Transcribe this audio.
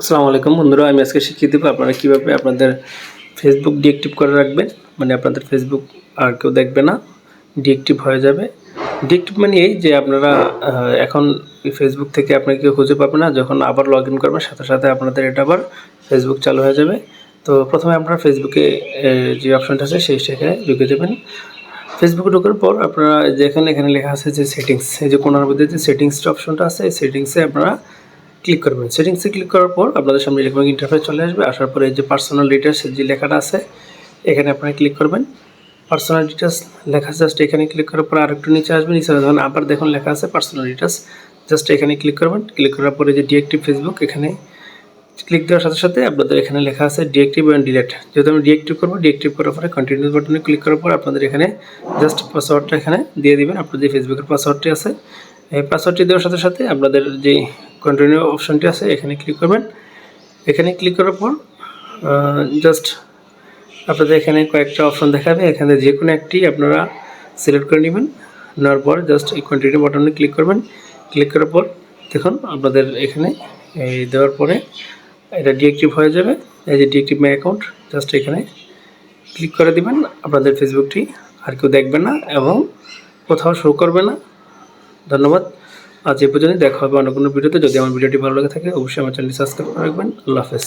আসসালামু আলাইকুম। বন্ধুরা, আমি আজকে শিখিয়ে দেবো আপনারা কীভাবে আপনাদের ফেসবুক ডিএক্টিভ করে রাখবেন। মানে আপনাদের ফেসবুক আর কেউ দেখবে না ডিএক্টিভ হয়ে যাবে। ডিএক্টিভ মানে এই যে আপনারা এখন ফেসবুক থেকে আপনাকে কেউ খুঁজে পাবে না, যখন আবার লগ ইন করবেন, সাথে সাথে আপনাদের এটা আবার ফেসবুক চালু হয়ে যাবে। তো প্রথমে আপনারা ফেসবুকে যে অপশনটা আছে, সেই সেখানে ঢুকে যাবেন। ফেসবুকে ঢোকার পর আপনারা যেখানে, এখানে লেখা আছে যে সেটিংস এই যে কোনার মধ্যে যে সেটিংসটা অপশনটা আছে সেটিংসে আপনারা ক্লিক করবেন। সেটিংসে ক্লিক করার পর আপনাদের সামনে এরকম ইন্টারফেস চলে আসবে। আসার পরে যে পার্সোনাল ডিটেলস যে লেখাটা আছে, এখানে আপনারা ক্লিক করবেন। পার্সোনাল ডিটেলস লেখা জাস্ট এখানে ক্লিক করার পর আরেকটু নিচে আসবেন। নিচে ধরুন আবার দেখুন লেখা আছে পার্সোনাল ডিটেলস জাস্ট এখানে ক্লিক করবেন। ক্লিক করার পরে যে ডিএক্টিভ ফেসবুক এখানে ক্লিক দেওয়ার সাথে সাথে আপনাদের এখানে লেখা আছে ডিএক্টিভ অ্যান্ড ডিলেট যেহেতু আমি ডিএক্টিভ করব ডিএক্টিভ করার পরে কন্টিনিউ বাটনে ক্লিক করার পর আপনাদের এখানে জাস্ট পাসওয়ার্ডটা এখানে দিয়ে দিবেন। আপনার যে ফেসবুকের পাসওয়ার্ডটি আছে, এই পাসওয়ার্ডটি দেওয়ার সাথে সাথে আপনাদের যে কন্টিনিউ অপশনটি আছে, এখানে ক্লিক করবেন। এখানে ক্লিক করার পর জাস্ট আপনাদের এখানে কয়েকটা অপশন দেখাবে। এখানে যে কোনো একটি আপনারা সিলেক্ট করে নেবেন। নেওয়ার পর জাস্ট এই কন্টিনিউ বাটনে ক্লিক করবেন। ক্লিক করার পর দেখুন আপনাদের এখানে এই দেওয়ার পরে এটা ডিএক্টিভ হয়ে যাবে। এই যে ডিএক্টিভ মাই অ্যাকাউন্ট জাস্ট এখানে ক্লিক করে দিবেন। আপনাদের ফেসবুকটি আর কেউ দেখবে না এবং কোথাও শো করবে না। ধন্যবাদ। আজ এ পর্যন্ত দেখা হবে অন্য কোনো ভিডিওতে। যদি আমার ভিডিওটি ভালো লাগে থাকে, অবশ্যই আমার চ্যানেলটি সাবস্ক্রাইব করে রাখবেন। আল্লাহ হাফেজ।